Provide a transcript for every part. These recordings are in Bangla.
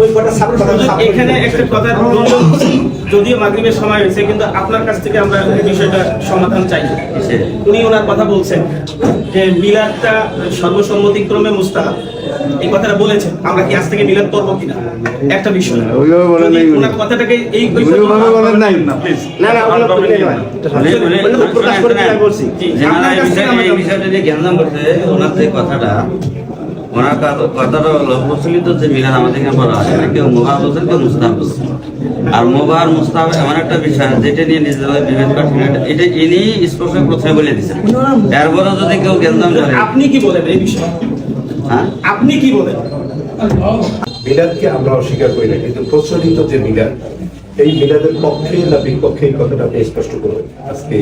ওই কটা ছাত্র এখানে একটা কথা যদিও মাগরিবের সময় হয়েছে কিন্তু আপনার কাছ থেকে আমরা বিষয়টা সমাধান চাই। উনি ওনার কথা বলছেন যে মিলাদটা সর্বসম্মতিক্রমে মুস্তাহাব। এই কথাটা বলেছেন। আমরা কি আজ থেকে মিলাদ করব কিনা? একটা বিষয়। ওইভাবে বলেন নাই ওনার কথাটাকে এই ওইভাবে বলেন নাই। না প্লিজ না না ওগুলো প্রকাশ করে বলছি। জি এই বিষয়টা যে জ্ঞান করছে ওনার যে কথাটা ওনার কথাটা হলো প্রচলিত যে মিলাদ আমাদের এখানে বলা হয় কেউ মোবাহ বলছেন কেউ মুস্তাহ বলছেন আর মোবাহ আর মুস্তাহ এমন একটা বিষয় যেটা নিয়ে নিজেদের বিভেদ করছেন এটা- ইনি স্পষ্ট প্রথমে বলে দিচ্ছেন এরপরে যদি কেউ জ্ঞান করে আপনি কি বলেন এই বিষয়ে? হ্যাঁ? আপনি কি বলেন? মিলাদকে আমরা অস্বীকার করি না কিন্তু প্রচলিত যে মিলাদ এই মিলাদের পক্ষে না বিপক্ষে এই কথাটা আপনি স্পষ্ট করবেন আজকে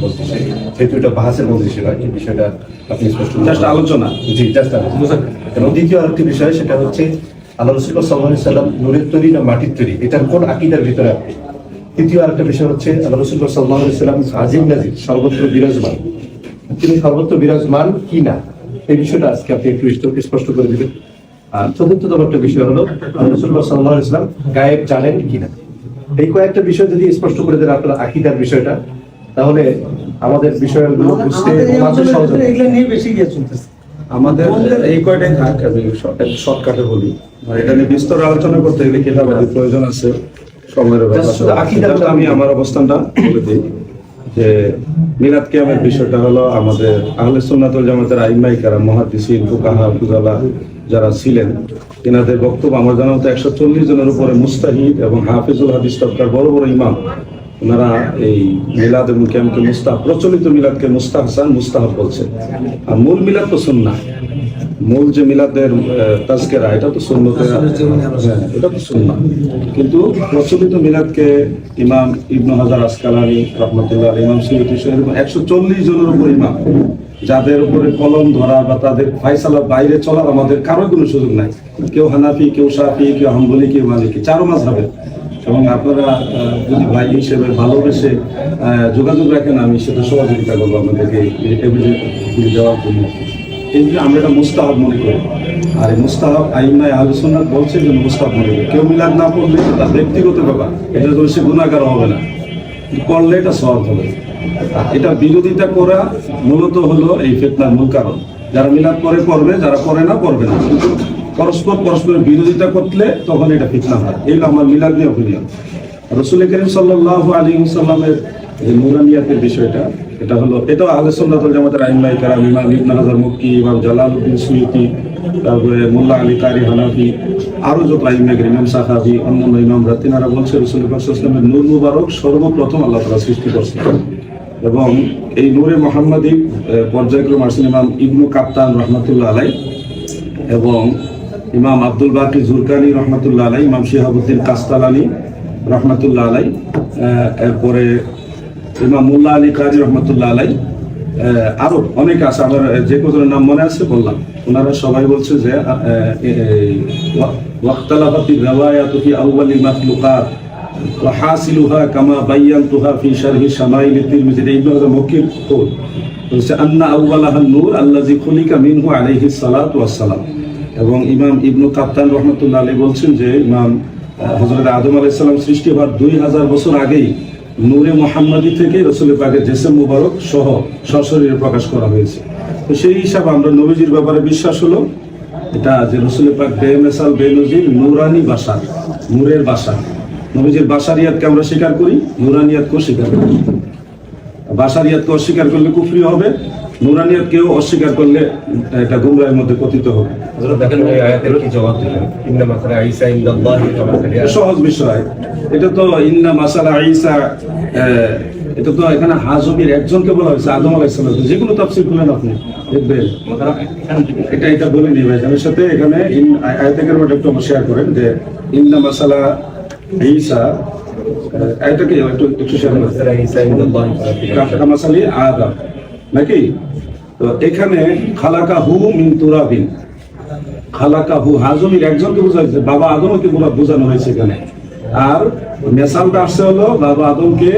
মজলিসে যেহেতু এটা বাহাসের মজলিসে নয় এই বিষয়টা আপনি স্পষ্ট। Just আলোচনা। জি জাস্ট আলোচনা। এবং দ্বিতীয় আরেকটি বিষয় সেটা হচ্ছে আল্লাহ রসুল সাল্লাহ সাল্লাম নুরের তৈরি না মাটির তৈরি? এটার কোন আকিদার ভিতরে আপনি? তৃতীয় আরেকটা বিষয় হচ্ছে আল্লাহ রসুল সাল্লাহ সাল্লাম আজিম নাজির সর্বত্র বিরাজমান। তিনি সর্বত্র বিরাজমান কি না? এই বিষয়টা আজকে আপনি একটু স্প- স্পষ্ট করে দিবেন। আর চতুর্থতম একটা বিষয় হলো আল্লাহ রসুল্লাহ সাল্লাহ ইসলাম গায়েব জানেন কিনা এই কয়েকটা বিষয় যদি স্পষ্ট করে দেন আপনার আকিদার বিষয়টা তাহলে আমাদের বিষয়গুলো বুঝতে সহজ নিয়ে বেশি গিয়ে চলতেছে। আমাদের এই কয়টাই থাক আমি শর্টকাটে বলি। এটা নিয়ে বিস্তর আলোচনা করতে গেলে প্রয়োজন আছে সময়ের ব্যাপার আমি আমার অবস্থানটা বলে দিই যে মিলাদ কিয়ামের বিষয়টা হলো আমাদের আহলে সুন্নাতুল জামাতের আইমাই কারা মহাদিসিন ফুকাহা ফুজালা যারা ছিলেন এনাদের বক্তব্য আমার জানা মতো একশো চল্লিশ জনের উপরে মুস্তাহিদ এবং হাফিজুল হাদিস তবকার বড় বড় ইমাম। ওনারা এই মিলাদ এবং কিয়ামকে মুস্তাহ প্রচলিত মিলাদকে মুস্তাহসান মুস্তাহাব বলছেন। আর মূল মিলাদ তো সুন্না মূল যে মিলাদের তাজকেরা, এটা তো সুন্নতে হ্যাঁ এটা তো সুন্না কিন্তু প্রচলিত মিলাদকে ইমাম ইবনু হাজার আসকালানি রহমতুল্লাহ ইমাম এরকম একশো চল্লিশ জনের উপর ইমাম। যাদের উপরে কলম ধরা বা তাদের ফাইসালা বাইরে চলার আমাদের কারও কোনো সুযোগ নাই। কেউ হানাফি, কেউ সাফি, কেউ হাম্বলি, কেউ মালিকি, চারো মাস হবে এবং আপনারা যদি ভাই হিসেবে ভালোবেসে যোগাযোগ রাখেন, আমি সেটা সহযোগিতা করব আপনাদেরকে দেওয়ার জন্য। এই যে আমরা এটা মুস্তাহাব মনে করি। আর এই মুস্তাহাব আইনায় আলোচনা বলছে যে মুস্তাহাব মনে করি। কেউ মিলাদ না করলে তার ব্যক্তিগত ব্যাপার। এটা তো সে গুণাগার হবে না। করলে এটা সহজ হবে। এটা বিরোধিতা করা মূলত হলো এই ফেতনার মূল কারণ। যারা মিলাদ পরে করবে যারা করে না করবে না। পরস্পর পরস্পরের বিরোধিতা করলে তখন এটা ফিতনা হয়। এই আমার মিলাদ নিয়ে অপিনিয়ন রসুল করিম সাল্লাহ আলী সাল্লামের যে নুরানিয়াতের বিষয়টা, এটা হলো এটাও আহলে সুন্নাতুল জামাতের আইমাই কারাম, ইমাম ইবনে হাজার মুক্তি ইমাম জালালউদ্দিন সুয়ুতি, তারপরে মোল্লা আলী কারি হানাফি, আরও যত আইমাই ইমাম সাহাবি, অন্যান্য ইমামরা, তিনারা বলছে রসুল ইসলামের নূর মুবারক সর্বপ্রথম আল্লাহ তালা সৃষ্টি করছে এবং এই নূরে মোহাম্মদী পর্যায়ক্রম আসেন ইমাম ইবনু কাপ্তান রহমতুল্লাহ আলাই এবং ইমাম আব্দুল বাকি জুরকানি রহমতুল্লাহ আলাই ইমাম শিহাবুদ্দিন কাস্তালানি রহমতুল্লাহ আলাই এরপরে ইমাম মুল্লা আলী কাজী রহমতুল্লাহ আলাই আহ, আরও অনেক আছে আমার যে কজনের নাম মনে আছে বললাম। ওনারা সবাই বলছে যে ওয়াক্তালাফাতি রাওয়ায়াতু ফি আউয়ালিল মাখলুকাত। وحاصلها كما بينتها في شرح شمائل الترمذي ابن هذا مكي قول বলছে আন্না আউ্বালাহা নূর আল্লাজি খুলিকা মিনহু আলাইহি সালাত ওয়াসসালাম এবং ইমাম ইবনু কাপ্তান রহমতুল্লাহ আলী বলছেন যে ইমাম হযরত আদম আলাইহিস সালাম সৃষ্টি হওয়ার দুই হাজার বছর আগেই নূরে মোহাম্মদী থেকে রসুল পাকের জেসেম মুবারক সহ সশরীরে প্রকাশ করা হয়েছে তো সেই হিসাবে আমরা নবীজির ব্যাপারে বিশ্বাস হলো এটা যে রসুল পাক বেমেসাল বেনজির নুরানি বাসা নূরের বাসা নবীজির বাসারিয়াতকে আমরা স্বীকার করি নুরানিয়াতকেও স্বীকার করি। বাসারিয়াতকে অস্বীকার করলে কুফরি হবে নুরানিয়াতকেও অস্বীকার করলে এটা গুমরাহের মধ্যে পতিত হবে। সহজ বিষয়। এটা তো ইন্না মাসালা আহ, এটা তো এখানে হাজবির একজনকে বলা হয়েছে আদম আলাইসালাম যে কোনো তাফসির খুলেন আপনি দেখবেন। এটা এটা বলে ভাই এর সাথে এখানে আয়াতের একটু শেয়ার করেন যে ইন্না মাসালা আহ, এটাকে একটু একটু আদম নাকি তো এখানে খালাকা হু মিন তুরাবিন খালাকা হু হাজমির একজনকে বাবা আদমকে বোঝানো হয়েছে এখানে আর মেসালটা আসছে হলো বাবা আদমকে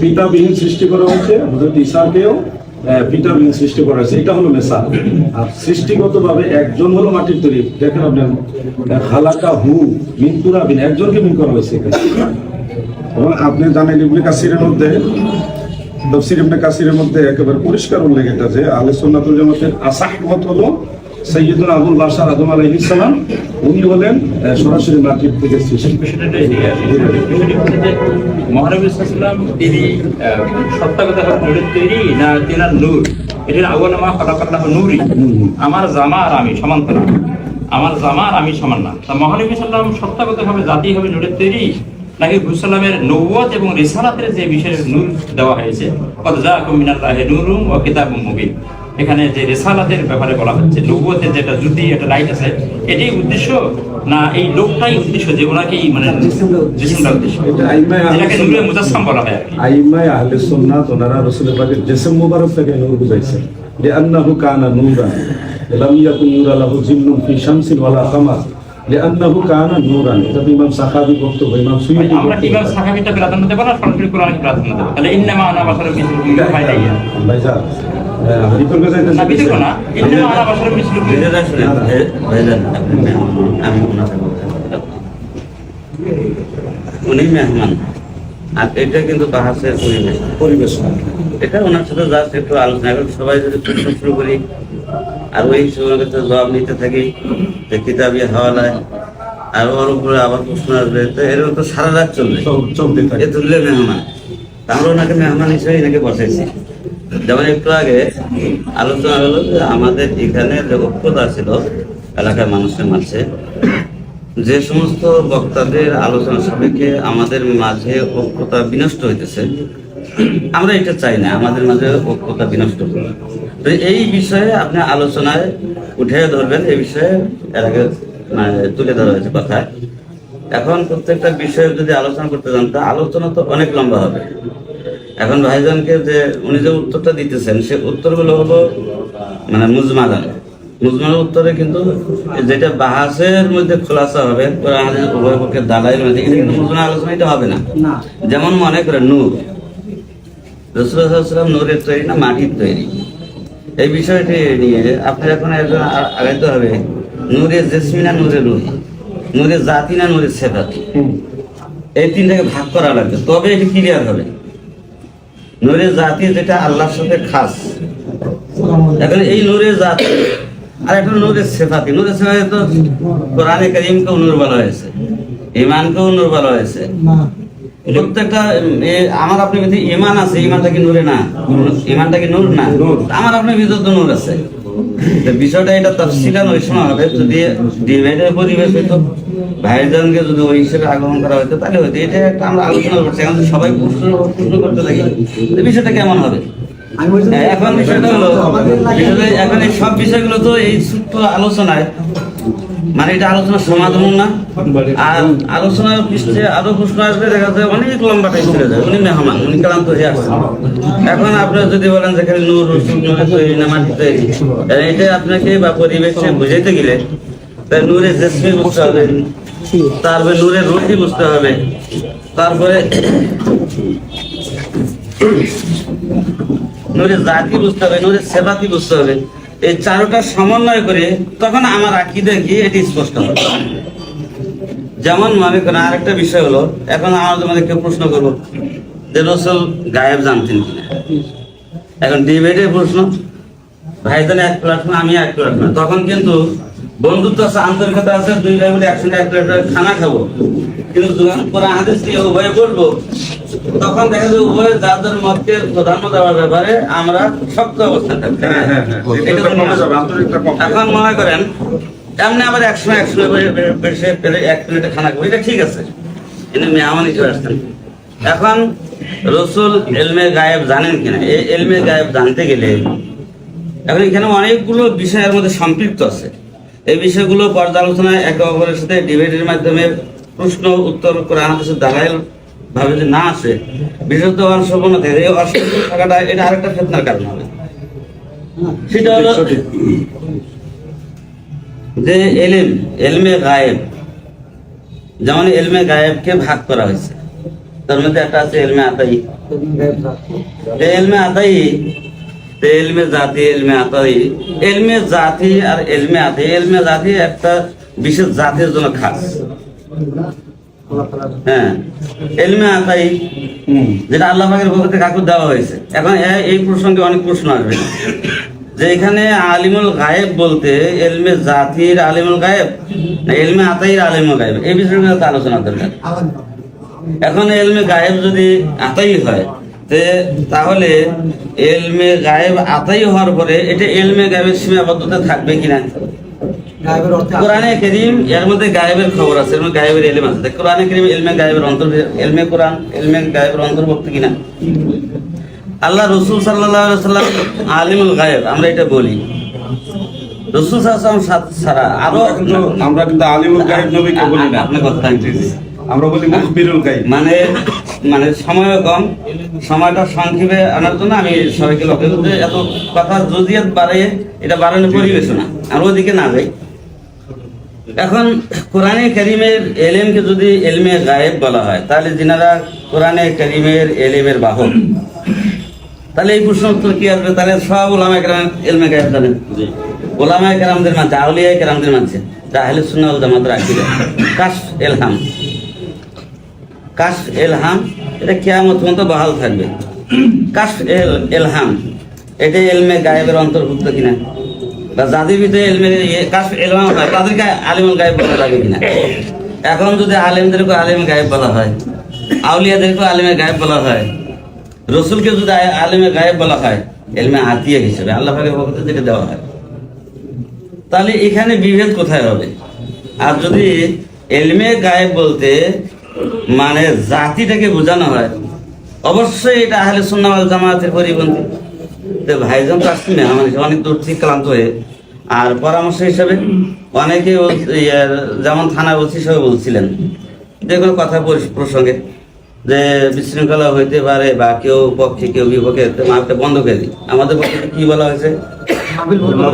পিতাবিহীন সৃষ্টি করা হয়েছে হজরত ঈসাকেও। ভিটামিন সৃষ্টি করা হয়েছে। এটা হলো আর একজন হলো মাটির তৈরি। দেখেন হালাকা হু মিনপুরা বিন, একজনকে মিন করা হয়েছে এবং আপনি জানেন ইবনে কাসিরের মধ্যে তফসির ইবনে কাসিরের মধ্যে একেবারে পরিষ্কার উল্লেখ এটা যে আলে সুন্নাতুল জামাতের আসাহ মত হলো আবুল আদম উনি হলেন সরাসরি মাটির থেকে সৃষ্টি। আমার জামা আর আমি সমান্ত আমার জামা আর আমি সমান না। তা মহানবী সাল্লাম সত্তাগত ভাবে জাতি হবে নূরের তৈরি, নাকি হুসালামের নৌবত এবং রিসালাতের যে বিষয়ে নূর দেওয়া হয়েছে যা কুমিনাল্লাহে নূরুম ও কিতাবুম মুবিন। এখানে যে রেসালাতের ব্যাপারে বলা হচ্ছে নৌবতের যেটা জ্যোতি একটা লাইট আছে। এটাই উদ্দেশ্য না এই লোকটাই উদ্দেশ্য যে ওনাকেই মানে জিসমটা উদ্দেশ্য? এটা আইমায় আহলে যেটাকে নূরে মুজাসসাম বলা হয় কি। আহলে সুন্নাত ওনারা রাসূলের পাকের জিসম মুবারক থেকে নূর বুঝাইছে। লিআন্নাহু কানা নূরান লাম ইয়াকুন নূরা লাহু ফি শামসিন ওয়ালা কামার। লিআন্নাহু কানা নূরান এটা ইমাম সাহাবী বক্তব্য ইমাম সুয়ুতি আমরা সাহাবিটা প্রাধান্য দেবো না সরাসরি কোরআনকে প্রাধান্য দেবো? তাহলে ইন্নামা আনা বাসারের মিসলুম ভাইজান আহ, বিতর্ক যাইতেছে না বিতর্ক না ইন্নামা আনা বাসারের মিসলুম নিজেরা শুনেন যে ভাইজান আপনি মেহমান, আমি ওনাকে বলতে উনি মেহমান। আর এটা কিন্তু বাহাসের পরিবেশ। পরিবেশ। এটা ওনার সাথে জাস্ট একটু আলোচনা সবাই যদি প্রশ্ন শুরু করি আর ওই সময় জবাব নিতে থাকি যে কিতাবি হাওয়ালায় আর ওর উপরে আবার প্রশ্ন আসবে। তো এরকম তো সারা রাত চলবে। চলতে এ তুললে মেহমান। তা আমরা ওনাকে মেহমান হিসেবে এনাকে বসাইছি। যেমন একটু আগে আলোচনা হলো যে আমাদের এখানে যে ঐক্যতা ছিল, এলাকার মানুষের মাঝে, যে সমস্ত বক্তাদের আলোচনা সাপেক্ষে আমাদের মাঝে ঐক্যতা বিনষ্ট হইতেছে, আমরা এটা চাই না, আমাদের মাঝে ঐক্যতা বিনষ্ট হোক। তো এই বিষয়ে আপনি আলোচনায় উঠে ধরবেন, এই বিষয়ে আগে মানে তুলে ধরা হয়েছে কথায় এখন প্রত্যেকটা বিষয়ে যদি আলোচনা করতে যান, তা আলোচনা তো অনেক লম্বা হবে এখন ভাইজানকে যে উনি যে উত্তরটা দিতেছেন সে উত্তরগুলো হলো মানে মুজমালান মুজমাল উত্তরে কিন্তু যেটা বাহাসের মধ্যে খোলাসা হবে উভয় পক্ষের মধ্যে কিন্তু মুজমাল আলোচনা এটা হবে না। যেমন মনে করে নূর। রসুলাম নূরের তৈরি না মাটির তৈরি? এই বিষয়টি নিয়ে আপনি এখন একজন আগাইতে হবে নূরে জেসমি না নূরে রুহি? নূরে জাতি না নূরে সেদাতি এই তিনটাকে ভাগ করা লাগবে। তবে এটি ক্লিয়ার হবে। নূরে জাতি যেটা আল্লাহর সাথে খাস। এখন এই নূরে জাতি আর একটা নূরে সেফাতি। নূরে সেফাতি তো কোরআনে করিমকেও নূর বলা হয়েছে ইমানকেও নূর বলা হয়েছে। প্রত্যেকটা আমার আপনার ভিতরে ইমান আছে ইমানটা কি নূরে না? ইমানটা কি নূর না? আমার আপনার ভিতরে তো নূর আছে। বিষয়টা এটা তফসিলান ওই সময় হবে যদি ডিভাইডের পরিবেশ হইতো ভাইজানকে যদি ওই হিসেবে আগমন করা হতো তাহলে হয়তো এটা একটা আমরা আলোচনা করছি। এখন সবাই প্রশ্ন প্রশ্ন করতে থাকি। বিষয়টা কেমন হবে? হ্যাঁ, এখন বিষয়টা হলো এখন এই সব বিষয়গুলো তো এই সূত্র আলোচনায় মানে এটা আলোচনার সমাধান না। আর আলোচনার পৃষ্ঠে আরও প্রশ্ন আসবে দেখা যায় অনেক লম্বা টাইম চলে যায় উনি মেহমান উনি ক্লান্ত হয়ে আসছেন এখন আপনারা যদি বলেন যে খালি নূর রসুল নূরে তৈরি না মাটি তৈরি এটা আপনাকে বা পরিবেশে বুঝাইতে গেলে তাই নূরে জেসমি বুঝতে হবে তারপরে নূরের রুটি বুঝতে হবে। তারপরে নূরের জাতি বুঝতে হবে নূরের সেবাতি বুঝতে হবে। এই চারোটা সমন্বয় করে তখন আমার আকিদে কি এটি স্পষ্ট হবে যেমন মনে করেন আরেকটা বিষয় হলো, এখন আমার মধ্যে কেউ প্রশ্ন করব, যে রসুল গায়েব জানতেন কিনা? এখন ডিবেটের প্রশ্ন ভাই ভাইজান এক প্ল্যাটফর্ম আমি এক প্ল্যাটফর্ম তখন কিন্তু বন্ধুত্ব আছে, আন্তরিকতা আছে, দুই ভাই বলে একসঙ্গে এক প্লেট খানা খাব। কিন্তু কোরআন হাদিস দিয়ে উভয়ে বলব তখন দেখা যাবে উভয় যার যার মতকে প্রাধান্য দেওয়ার ব্যাপারে আমরা শক্ত অবস্থান হ্যাঁ, হ্যাঁ, হ্যাঁ। এখন মনে করেন এমনি আবার একসময় একসময় বেশি এক প্লেটে খানা খাব। এটা ঠিক আছে। কিন্তু মেহমান হিসেবে আসতেন। এখন রসুল এলমে গায়েব জানেন কিনা? এই এলমে গায়েব জানতে গেলে এখন এখানে অনেকগুলো বিষয়ের মধ্যে সম্পৃক্ত আছে। এই বিষয়গুলো পর্যালোচনায় একে অপরের সাথে ডিবেটের মাধ্যমে প্রশ্ন উত্তর করে আমাদের দাঁড়াইল ভাবে যে না আসে বিশেষত থাকে এই অংশগ্রহণ থাকাটা এটা আরেকটা ফেতনার কারণ হবে। সেটা হলো যে এলিম এলমে গায়েব যেমন এলমে গায়েবকে ভাগ করা হয়েছে তার মধ্যে একটা আছে এলমে আতাই। এই এলমে আতাই তো এলমে জাতি এলমে আতাই এলমে জাতি আর এলমে আতি এলমে জাতি একটা বিশেষ জাতির জন্য খাস। হ্যাঁ। এলমে আতাই যেটা আল্লাহ পাকের পক্ষ থেকে কাকুর দেওয়া হয়েছে। এখন এই প্রসঙ্গে অনেক প্রশ্ন আসবে। যে এখানে আলিমুল গায়েব বলতে এলমে জাতির আলিমুল গায়েব না এলমে আতাইর আলিমুল গায়েব? এই বিষয়ে আলোচনা দরকার। এখন এলমে গায়েব যদি আতাই হয় তে- তাহলে এলমে গায়েব আতাই হওয়ার পরে এটা এলমে গায়েবের সীমাবদ্ধতা থাকবে কিনা? কোরআনে করিম এর মধ্যে গায়েবের খবর আছে এর মধ্যে গায়েবের আছে। কোরআনে করিম গায়েবের অন্তর এলমে কোরআন এলমে গায়েবের অন্তর্ভুক্ত কিনা? আল্লাহ রসুল সাল্লাম আলিমুল গায়েব আমরা এটা বলি। রসুল সাল্লাম ছাড়া আরও আমরা কিন্তু আলিমুল গায়েব নবীকে বলি না। আপনার কথা আমরা বলি মুখবিরুল গায়েব। মানে মানে সময় কম সময়টা সংক্ষেপে আনার জন্য আমি সবাইকে লক্ষ্য করতে এত কথা জজিয়াত বাড়িয়ে এটা বাড়ানোর পরিবেশ না। আর ওদিকে না যাই। এখন কোরআনে করিমের এলেমকে যদি এলমে গায়েব বলা হয়, তাহলে যিনারা কোরআনে করিমের এলেমের বাহক, তাহলে এই প্রশ্ন উত্তর কি আসবে? তাহলে সব ওলামা কেরাম এলমে গায়েব জানেন ওলামা কেরামদের মানছে আউলিয়া কেরামদের মানছে তাহলে সুন্নাল জামাত রাখি কাশ এলহাম। কাশ এলহাম, এটা কেয়ামত পর্যন্ত বহাল থাকবে। কাশ এল, এলহাম এটা এলমে গায়েবের অন্তর্ভুক্ত কিনা? বা যাদের ইয়ে গায়েব বলা এখন যদি আলেমদেরকে আলিম গায়েব বলা হয় আউলিয়াদেরকে আলিমে গায়েব বলা হয়, রসুলকে যদি আ- গায়েব বলা হয়, এলমে আতিয়া হিসেবে, আল্লাহ পাকের পক্ষ থেকে দেওয়া হয়। তাহলে এখানে বিভেদ কোথায় হবে? আর যদি এলমে গায়েব বলতে মানে জাতিটাকে বোঝানো হয়, অবশ্যই এটা আহলে সুন্নাওয়াল জামাতের পরিপন্থী। তো ভাইজান তো আসছেন না মানে অনেক দূর থেকে ক্লান্ত হয়ে। আর পরামর্শ হিসাবে অনেকে ইয়ে, যেমন থানার ওসি হিসাবে বলছিলেন যে কোনো কথা প্রসঙ্গে যে বিশৃঙ্খলা হইতে পারে বা কেউ পক্ষে কেউ বিপক্ষে তো মাপটা বন্ধ করে দিই। আমাদের পক্ষে কি বলা হয়েছে?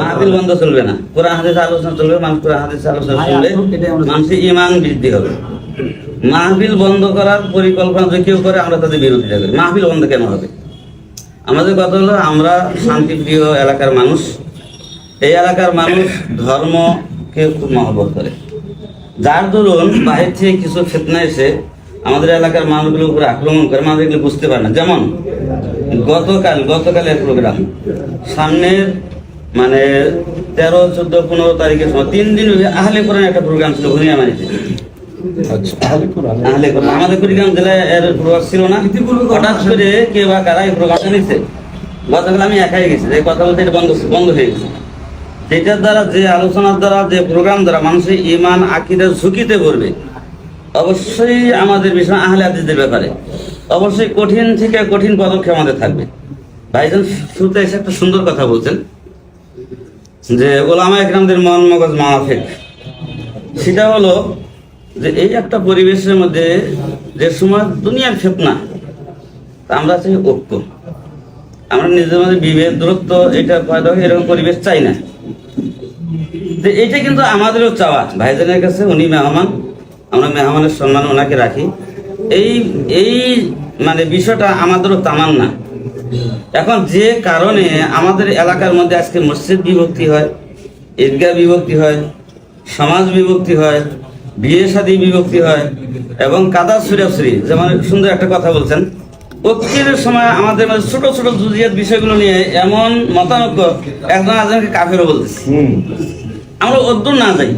মাহফিল বন্ধ। চলবে না। কোরআন হাদিস আলোচনা চলবে মানুষ কোরআন হাদিস আলোচনা শুনলে মানুষের ইমান বৃদ্ধি হবে। মাহফিল বন্ধ করার পরিকল্পনা যদি কেউ করে আমরা তাদের বিরোধিতা করি। মাহফিল বন্ধ কেন হবে? আমাদের কথা হলো, আমরা শান্তিপ্রিয় এলাকার মানুষ। এই এলাকার মানুষ ধর্মকে খুব মহব্বত করে। যার দরুন বাহির থেকে কিছু ফেতনা এসে আমাদের এলাকার মানুষগুলোর উপরে আক্রমণ করে, মানুষ এগুলো বুঝতে পারে না। যেমন, গতকাল গতকালের প্রোগ্রাম। সামনের মানে তেরো, চোদ্দ, পনেরো তারিখের সময়, তিন দিন আহলে কোরআন একটা প্রোগ্রাম ছিল ভুনিয়ামারিতে আচ্ছা তাহলে কোরআন আহলে কোরআন আমাদের কুড়িগ্রাম জেলায় এর প্রভাব ছিল না। হঠাৎ করে কে বা কারা এই প্রোগ্রামটা নিচ্ছে? গতকাল আমি একাই গেছি এই কথা বলতে এটা বন্ধ বন্ধ হয়ে গেছে। যেটার দ্বারা যে আলোচনার দ্বারা যে প্রোগ্রাম দ্বারা মানুষের ইমান ঝুঁকিতে পড়বে অবশ্যই আমাদের বিষয় আহলে হাদিসদের ব্যাপারে। অবশ্যই কঠিন থেকে কঠিন পদক্ষেপ আমাদের থাকবে। ভাইজান শুরুতে এসে একটা সুন্দর কথা বলছেন যে ওলামা একরামদের মন মগজ মাফেক সেটা হলো যে এই একটা পরিবেশের মধ্যে যে সময় দুনিয়ার ফেতনা আমরা চাই ঐক্য। আমরা নিজেদের মধ্যে বিভেদ দূরত্ব এটা পয়দা হয়, এরকম পরিবেশ চাই না। যে এটা কিন্তু আমাদেরও চাওয়া। ভাইজানের কাছে উনি মেহমান আমরা মেহমানের সম্মান ওনাকে রাখি। এই এই মানে বিষয়টা আমাদেরও তামান না এখন যে কারণে আমাদের এলাকার মধ্যে আজকে মসজিদ বিভক্তি হয় ঈদগাহ বিভক্তি হয় সমাজ বিভক্তি হয় বিয়ে শাদী বিভক্তি হয় এবং কাদা সুরাসুরি যেমন সুন্দর একটা কথা বলছেন। ঐক্যের সময় আমাদের মধ্যে ছোট ছোট জুজিয়াত বিষয়গুলো নিয়ে এমন মতানৈক্য একজন আজকে কাফেরও বলতেছে। আমরা অদ্দূর না যাই।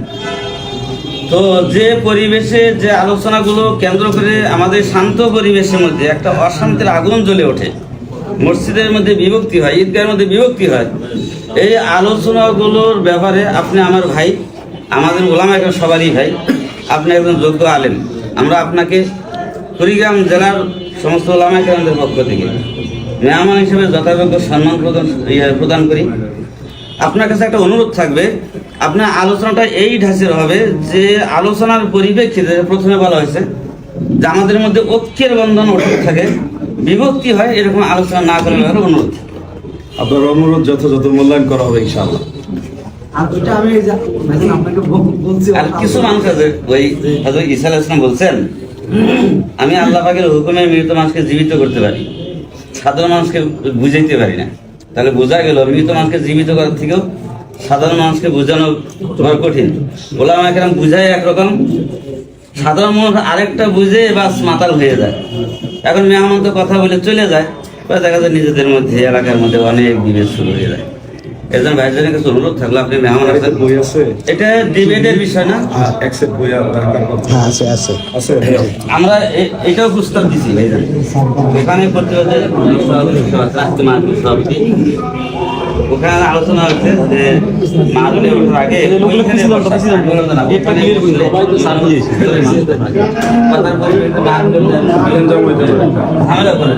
তো যে পরিবেশে যে আলোচনাগুলো কেন্দ্র করে আমাদের শান্ত পরিবেশের মধ্যে একটা অশান্তির আগুন জ্বলে ওঠে মসজিদের মধ্যে বিভক্তি হয় ঈদগাহের মধ্যে বিভক্তি হয় এই আলোচনাগুলোর ব্যাপারে আপনি আমার ভাই আমাদের ওলামা একজন সবারই ভাই আপনি একজন যোগ্য আলেম। আমরা আপনাকে কুড়িগ্রাম জেলার সমস্ত ওলামা কেন্দ্রের পক্ষ থেকে মেহমান হিসেবে যথাযোগ্য সম্মান প্রদান ইয়ে প্রদান করি। আপনার কাছে একটা অনুরোধ থাকবে, আপনার আলোচনাটা এই ঢাঁচের হবে যে আলোচনার পরিপ্রেক্ষিতে প্রথমে বলা হয়েছে যে আমাদের মধ্যে ঐক্যের বন্ধন অটুট থাকে, বিভক্তি হয়, এরকম আলোচনা না করার অনুরোধ। আপনার অনুরোধ যথাযথ মূল্যায়ন করা হবে ইনশাআল্লাহ। আর আমি এই যে- আপনাকে বলছি আর কিছু মানুষ আছে ওই হয়তো ঈসা আলাইহিস বলছেন আমি আল্লাহ পাকের হুকুমে মৃত মানুষকে জীবিত করতে পারি। সাধারণ মানুষকে বুঝাইতে পারি না। তাহলে বোঝা গেল মৃত মানুষকে জীবিত করার থেকেও সাধারণ মানুষকে বোঝানো বড় কঠিন। বলে আমাকে বুঝাই একরকম সাধারণ মানুষ আরেকটা বুঝে বাস মাতাল হয়ে যায়। এখন মেহমান তো কথা বলে চলে যায় দেখা যায় নিজেদের মধ্যে এলাকার মধ্যে অনেক বিভেদ শুরু হয়ে যায়। ভাইজানের কাছে অনুরোধ থাকল আপনি মেহমান আছেন। বই আছে। এটা ডিবেটের বিষয় না? অ্যাকসেপ্ট বই দরকার হ্যাঁ আছে আছে। আছে? আমরা এটাও প্রস্তাব দিছি ভাইজান। হচ্ছে সভাপতি ওখানে আলোচনা হচ্ছে যে মাদুলে ওঠার আগে ওইখানে ঝামেলা করে।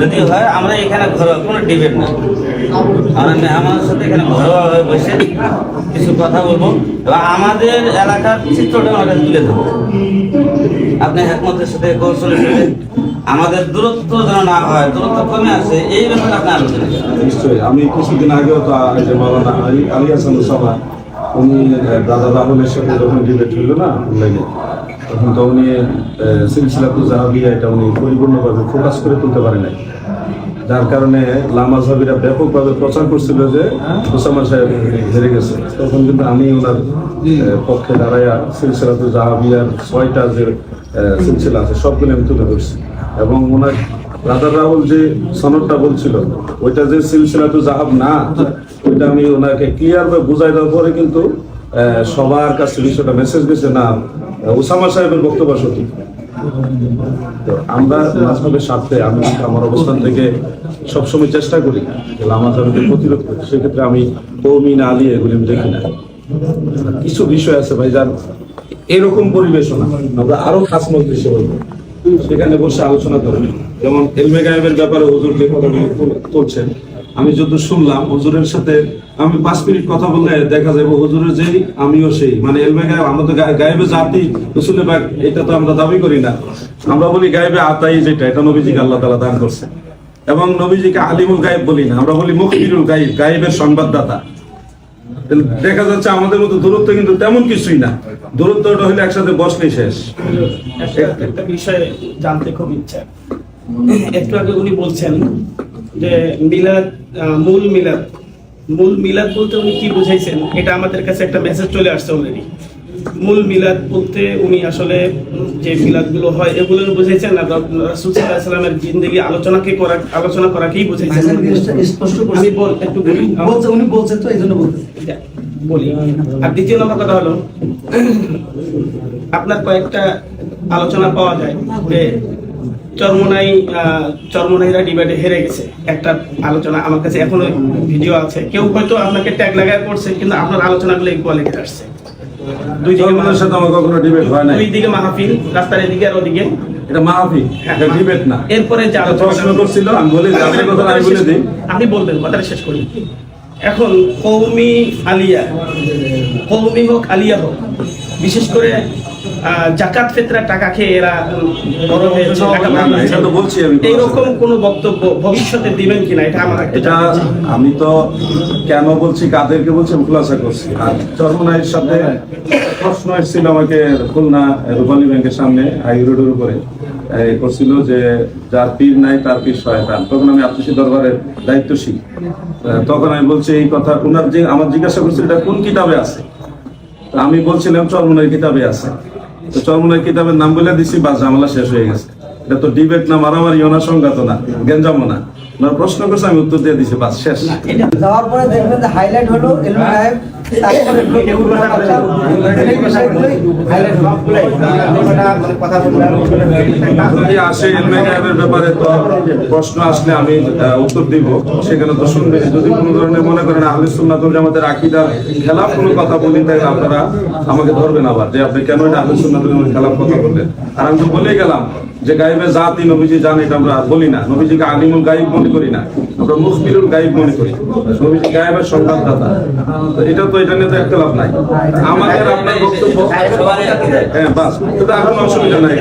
যদি হয় আমরা এখানে ঘরোয়া কোনো ডিবেট না। সাথে এখানে বসে কিছু কথা বলব এবং আমাদের এলাকার চিত্রটা তুলে ধরবো। আপনি সাথে কৌশলের সাথে আমাদের দূরত্ব যেন না হয়, দূরত্ব কমে আসে, এই ব্যাপারে আপনি আলোচনা নিশ্চয়ই। আমি কিছুদিন আগেও তো যে আলী হাসান সভা উনি দাদা রাহুলের সাথে যখন ডিবেট হইল না অনলাইনে তখন তো উনি সিলসিলাতু জাহাবিয়া এটা উনি পরিপূর্ণভাবে ফোকাস করে তুলতে পারে নাই। যার কারণে লামা সাহাবিরা ব্যাপকভাবে প্রচার করছিল যে ওসামা সাহেব হেরে গেছে। তখন কিন্তু আমি ওনার পক্ষে দাঁড়াইয়া সিলসিলাতু জাহাবিয়ার ছয়টা যে সিলসিলা আছে, সবগুলো আমি তুলে ধরছি। এবং ওনার রাধা রাহুল যে সনদটা বলছিল, ওইটা যে সিলসিলা তো জাহাব না, ওইটা আমি ওনাকে ক্লিয়ার ভাবে বুঝাই দেওয়ার পরে কিন্তু সবার কাছে বিষয়টা মেসেজ গেছে না ওসামা সাহেবের বক্তব্য সঠিক। তো আমরা মাঝহের স্বার্থে, আমি আমার অবস্থান থেকে সবসময় চেষ্টা করি যে লামাজারকে প্রতিরোধ করি। সেক্ষেত্রে আমি কৌমি না আলী এগুলি আমি দেখি না। কিছু বিষয় আছে ভাই, যার এরকম পরিবেশনা। আমরা আরও খাস মজলিসে বলব। সেখানে বসে আলোচনা করবেন যেমন এলমে গায়েবের ব্যাপারে হুজুর যে কথাগুলো তুল- তুলছেন। আমি যত শুনলাম, হুজুরের সাথে আমি পাঁচ মিনিট কথা বললে দেখা যাবে হুজুরের যেই, আমিও সেই। মানে এলমে গায়েব, আমরা তো গায়েবে জাতি রসুলের বাগ এটা তো আমরা দাবি করি না। আমরা বলি গায়েবে আতাই যেটা, এটা নবীজিকে আল্লাহ তালা দান করছে। এবং নবীজিকে আলিমুল গায়েব বলি না, আমরা বলি মুখবিরুল গায়েব, গায়েবের সংবাদদাতা। দেখা যাচ্ছে আমাদের মতো দূরত্ব কিন্তু তেমন কিছুই না। দূরত্বটা হলে একসাথে বসলেই শেষ। একটা বিষয়ে জানতে খুব ইচ্ছা। একটু আগে উনি বলছেন যে মিলাদ মূল মিলাদ। মূল মিলাদ বলতে উনি কি বুঝাইছেন? এটা আমাদের কাছে একটা মেসেজ চলে আসছে অলরেডি মূল মিলাদ বলতে উনি আসলে যে মিলাদগুলো হয় এগুলো বুঝাইছেন না রাসূল সাল্লাল্লাহু আলাইহি সাল্লামের জিন্দেগি আলোচনাকে করা আলোচনা করাকেই বুঝাইছেন। স্পষ্ট আমি বল একটু বলি। বলছে উনি বলছেন তো এই জন্য বলতে বলি। আর দ্বিতীয় নম্বর কথা হলো আপনার কয়েকটা আলোচনা পাওয়া যায় যে চরমনাই চরমনাইরা ডিবেটে হেরে গেছে। একটা আলোচনা আমার কাছে এখনও ভিডিও আছে। কেউ হয়তো আপনাকে ট্যাগ লাগায় করছে কিন্তু আপনার আলোচনাগুলো ইকুয়ালিটি আসছে। দুই দিকে জনগণের সাথে আমার কখনো ডিবেট হয় নাই। দুই দিকে মাহফিল রাস্তার এদিকে আর ওদিকে। এটা মাহাফি এটা ডিবেট না। এরপরে যে আলোচনা করছিল আমি বলি যে কথা আমি বলে দিই। আপনি বলবেন কথাটা শেষ করি। এখন কৌমি আলিয়া কৌমি হোক আলিয়া হোক বিশেষ করে জাকাত ফেতরার টাকা খেয়ে এরা বড় হয়েছে। এইরকম কোনো বক্তব্য ভবিষ্যতে দিবেন কিনা এটা আমার এটা আমি তো কেন বলছি কাদেরকে বলছি আমি খুলাসা করছি। আর চরমনাইয়ের সাথে প্রশ্ন এসেছিল আমাকে খুলনা রূপালী ব্যাংকের সামনে হাই রোডের উপরে। করছিল যে যার পীর নাই তার পীর শয়তান। তখন আমি আত্মীয় দরবারের দায়িত্বশীল তখন আমি বলছি এই কথা ওনার যে আমার জিজ্ঞাসা করছিল এটা কোন কিতাবে আছে? আমি বলছিলাম চরমনের কিতাবে আছে। তো চরমনের কিতাবের নাম বলে দিছি বা ঝামেলা শেষ হয়ে গেছে। এটা তো ডিবেট না মারামারি না সংঘাত না গেঞ্জামো না। ওনার প্রশ্ন করছে আমি উত্তর দিয়ে দিছি বাস শেষ। যাওয়ার পরে দেখবেন হাইলাইট হলো প্রশ্ন আসলে আমি উত্তর দিব। সেখানে তো যদি ধরনের মনে করেন জামাতের আকীদার কথা বলি তাহলে আপনারা আমাকে ধরবেন আবার যে আপনি কেন এটা আহলে সুন্নাতুল কথা বললেন। আর আমি তো বলেই গেলাম যে গাইবের জাতি নবীজি জানে, এটা আমরা বলি না। নবীজিকে আলিমুল গাইব মনে করি না। আমরা মুখবিরুল গাইব মনে করি। নবীজি গায়েবের সংবাদদাতা। এটা তো নাই। আমাদের আপনার বক্তব্য হ্যাঁ বাস। কিন্তু এখন অসুবিধা নাই।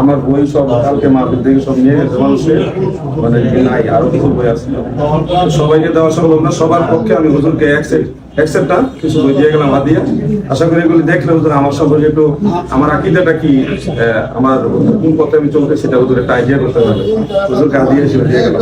আমার বই সব কালকে মাপের দিকে সব নিয়ে গেছে মানুষের। মানে নাই, আরও কিছু বই আছে। সবাইকে দেওয়া সম্ভব না। সবার পক্ষে আমি হুজুরকে অ্যাকসেপ্ট অ্যাকসেপ্টটা কিছু বই দিয়ে গেলাম আশা করি এগুলি দেখলে হুজুর আমার সম্পর্কে একটু আমার আকিদাটা কি আমার কোন পথে আমি চলতে সেটা হুজুর একটা আইডিয়া করতে পারবে হুজুর কাজ দিয়ে গেল।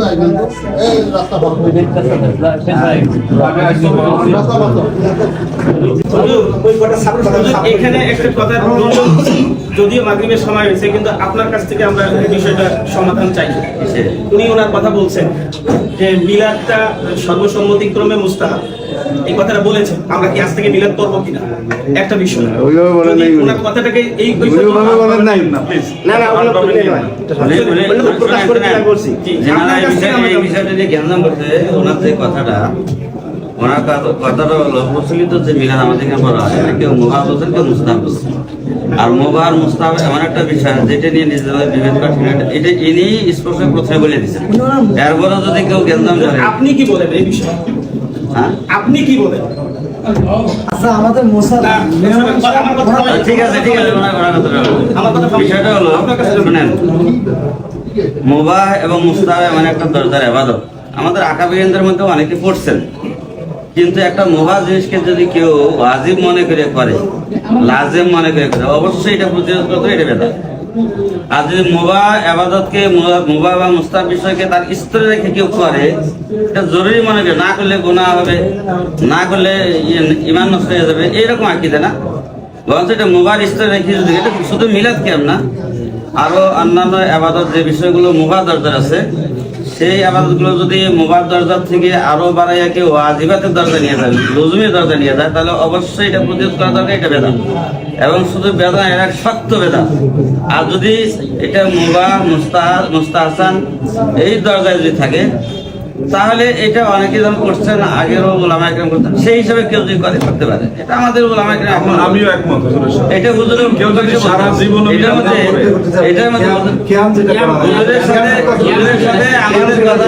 যদিও সময় হয়েছে, কিন্তু আপনার কাছ থেকে আমরা বিষয়টা সমাধান চাই। উনি কথা বলছেন যে মিলাদটা সর্বসম্মতিক্রমে মুস্তাহাব। এই কথাটা বলেছেন। আমরা কি আজ থেকে মিলাদ করব কিনা? একটা বিষয় ওইভাবে বলেন নাই কথাটাকে এই ওইভাবে বলেন নাই। না প্লিজ না না ওগুলো তো নেই। নয়। উনি- উনি- ওগুলো তো প্রকাশ করে বলছি জি, যেনারা আপনার এই কাছ থেকে বিষয়ে- আমরা এই বিষয়টা নিয়ে জ্ঞান করতে ওনার যে কথাটা ওনার কথাটা হলো প্রচলিত যে মিলাদ আমাদের এখানে বলা হয় কেউ মোবাহ বলছেন কেউ মুস্তাহ বলছেন। আর মোবাহ আর মুস্তাহ এমন একটা বিষয় যেটা নিয়ে নিজেদের বিভেদ করা এটা ইনি স্পষ্ট প্রথমে বলে এরপরে যদি কেউ জ্ঞান করে আপনি কি বলেন এই বিষয়ে? আপনি কি বলেন? আচ্ছা আমাদের মোসা না, আমার কথা ঠিক আছে ঠিক আছে ওনার ওনার কথাটা হলো। আমার কথা বিষয়টা হলো শুনেন। মোবাহ এবং মুস্তাহ এমন একটা দরজার এবাদত আমাদের আকাবিকেন্দ্রের মধ্যে অনেকে পড়ছেন। কিন্তু একটা মোবাহ জিনিসকে যদি কেউ ওয়াজিব মনে করে করে লাজেম মনে করে করে অবশ্যই এটা প্রতিরোধ করতে এটা বেদা। আর যদি মোবা আবাদতকে মোবা বা মুস্তার বিষয়কে তার স্তরে রেখে কেউ করে এটা জরুরি মনে করে, না করলে গুণা হবে, না করলে ইমান নষ্ট হয়ে যাবে, এইরকম আঁকিদে না? বরঞ্চ এটা মোবার স্তরে রেখে যদি, এটা শুধু মিলাদ কেম না, আরও অন্যান্য আবাদত যে বিষয়গুলো মোবা দরজার আছে, সেই আবাদতগুলো যদি মোবার দরজার থেকে আরও বাড়াইয়া কেউ আজিবাতের দরজা নিয়ে যায়, লজুমের দরজা নিয়ে যায়, তাহলে অবশ্যই এটা প্রতিরোধ করা দরকার, এটা বেদা এবং শুধু বেদা এর শক্ত বেদা আর যদি এটা মুবা মুস্তাহ মুস্তাহাসান, এই দরজায় যদি থাকে তাহলে এটা অনেকে যেমন করছেন আগেরও ওলামা একরম করতেন সেই হিসাবে কেউ যদি করে করতে পারে। এটা আমাদের ওলামা একরম এখন আমিও একমত এটা হুজুরের কেউ যদি সারা জীবন এটার মধ্যে এটার মধ্যে খেয়াল যেটা করা হয়। হুজুরের সাথে হুজুরের সাথে আমাদের কথা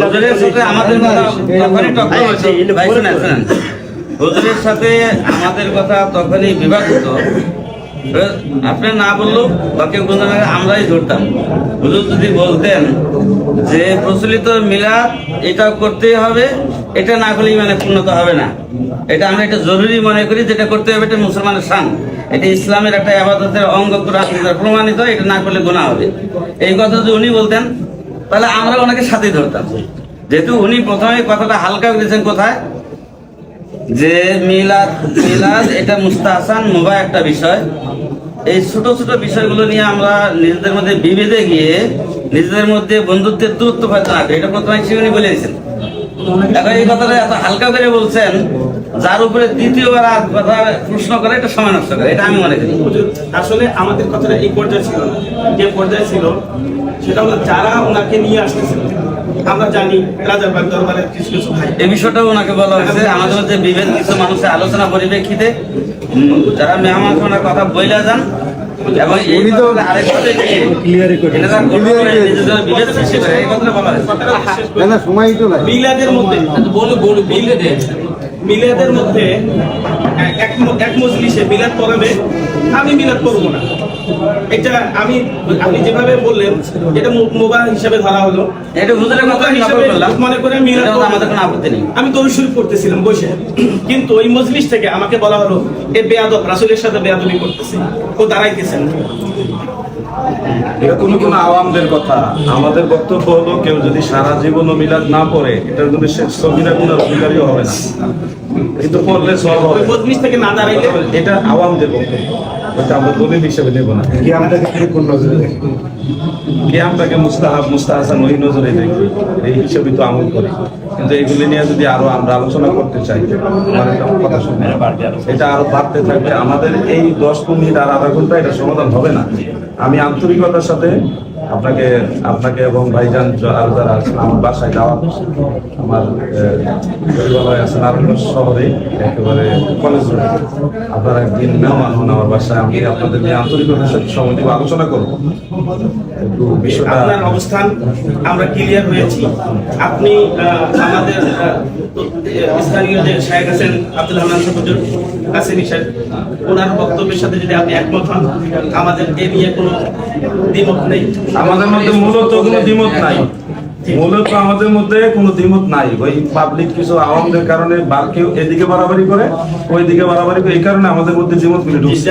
হুজুরের সাথে আমাদের কথা তখনই টক্কর হয়েছে ভাই শুনেন হুজুরের সাথে আমাদের কথা তখনই বিবাদ হতো আপনি না বলল বা কেউ কোনো আমরাই ধরতাম। হুজুর যদি বলতেন যে প্রচলিত মিলাদ এটা করতেই হবে, এটা না করলে মানে পূর্ণতা হবে না। এটা আমরা এটা জরুরি মনে করি, যেটা করতে হবে, এটা মুসলমানের শান। এটা ইসলামের একটা আবাদতের অঙ্গ প্রমাণিত, এটা না করলে গোনা হবে। এই কথা যদি উনি বলতেন, তাহলে আমরা ওনাকে সাথে ধরতাম। যেহেতু উনি প্রথমে কথাটা হালকা করেছেন কোথায়? যে মিলাদ মিলাদ, এটা মুস্তাহসান, মোবা একটা বিষয়। এই ছোট ছোট বিষয়গুলো নিয়ে আমরা নিজেদের মধ্যে বিভেদে গিয়ে নিজেদের মধ্যে বন্ধুত্বের দূরত্ব হয়তো না এটা প্রথমে উনি বলে দিয়েছেন। এখন এই কথাটা এত হালকা করে বলছেন, যার উপরে দ্বিতীয়বার আর কথা প্রশ্ন করে, এটা সময় নষ্ট করে, এটা আমি মনে করি। আসলে আমাদের কথাটা এই পর্যায়ে ছিল না। যে পর্যায়ে ছিল, সেটা হলো যারা ওনাকে নিয়ে আসতেছিল। আমরা জানি রাজারবাগ দরবারের কিছু কিছু ভাই। এই বিষয়টাও ওনাকে বলা হয়েছে। আমাদের মধ্যে বিভেদ কিছু মানুষের আলোচনা পরিপ্রেক্ষিতে যারা মেহমান কথা বইলা যান এবং এই তো কথাটা আরেকভাবে করে এনারা কোনো করে নিজেদের বিভেদ সৃষ্টি করে, এই কথাটা বলা হয়েছে। না না সময় তো নাই। মিলাদের মধ্যে বলো বলো মিলাদে মিলাদের মধ্যে এক এক মজলিসে মিলাদ পড়াবে আমি মিলাদ করব না। এটা আমি আপনি যেভাবে বললেন এটা মোবাইল হিসাবে ধরা হলো। এটা হুজুরের কথা আমি নকল করলাম। মনে করে মিলাদ আমাদের কোনো আপত্তি নেই। আমি দরুদ শরীফ পড়তেছিলাম বসে। কিন্তু ওই মজলিস থেকে আমাকে বলা হলো এ বেয়াদব রাসূলের সাথে বেয়াদবি করতেছে। ও দাঁড়াইতেছেন এটা কোনো কোনো আওয়ামদের কথা। আমাদের বক্তব্য হলো কেউ যদি সারা জীবন মিলাদ না পড়ে এটার কিন্তু সে সবিরা গুণার অধিকারীও হবে না। কিন্তু পড়লে সব হবে। মজলিস থেকে না দাঁড়াইলে এটা আওয়ামদের বক্তব্য। ওটা আমরা দলিল হিসেবে নেব না। কিয়ামটাকে কোন নজরে দেখেন? কিয়ামটাকে মুস্তাহাব মুস্তাহাসান ওই নজরে এই হিসেবে তো আমল করি। কিন্তু এগুলি নিয়ে যদি আরও আমরা আলোচনা করতে চাই কথা শুনে এটা আরও বাড়তে থাকবে। আমাদের এই দশ মিনিট আর আধা ঘণ্টা এটা সমাধান হবে না। আমি আন্তরিকতার সাথে আপনাকে আপনাকে এবং ভাইজান আর যারা আছেন, আমার বাসায় যাওয়া আমার পরিবারে আছেন আপনার শহরে, একেবারে কলেজ আপনারা একদিন মেহমান হন আমার বাসায়, আমি আপনাদের নিয়ে আন্তরিকতার সাথে সময় আলোচনা করব। আপনার অবস্থান আমরা ক্লিয়ার হয়েছি। আপনি আমাদের স্থানীয় যে শাহেখ আছেন আব্দুল রহমান হুজুর কাছে নিষেধ ওনার বক্তব্যের সাথে যদি আপনি একমত হন আমাদের এ নিয়ে কোনো দ্বিমত নেই। আমাদের মধ্যে মূলত কোনো দ্বিমত নাই। মূলত আমাদের মধ্যে কোনো দ্বিমত নাই। ওই পাবলিক কিছু আওয়ামদের কারণে বা কেউ এদিকে বাড়াবাড়ি করে ওইদিকে বাড়াবাড়ি করে এই কারণে আমাদের মধ্যে দ্বিমত গুলি ঢুকছে।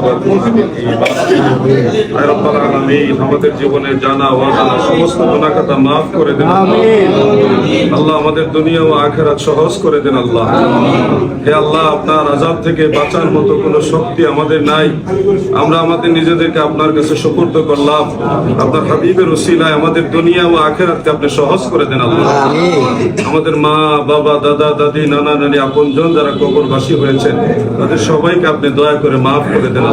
আমাদের জীবনে জানা অজানা সমস্ত মাফ করে দেন আল্লাহ। আমাদের দুনিয়া ও আখেরাত সহজ করে দেন আল্লাহ। হে আল্লাহ আপনার আজাব থেকে বাঁচার মতো কোনো শক্তি আমাদের নাই। আমরা আমাদের নিজেদেরকে আপনার কাছে করলাম। আপনার হাবিবের উসিলায় আমাদের দুনিয়া ও আখেরাতকে আপনি সহজ করে দেন আল্লাহ। আমাদের মা বাবা দাদা দাদি নানা নানি আপন যারা কবরবাসী হয়েছেন তাদের সবাইকে আপনি দয়া করে মাফ করে দেন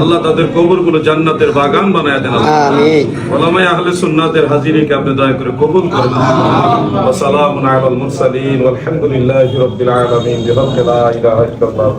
আল্লাহ তাদের কবরগুলো জান্নাতের বাগান বানায় দেন ওলামাই আহলে সুন্নাতের হাজিরিকে আপনি দয়া করে কবুল করেন। ওয়া সালামুন আলাল মুরসালিন ওয়ালহামদুলিল্লাহি রাব্বিল আলামিন বিহাক্কি লা ইলাহা ইল্লাল্লাহ।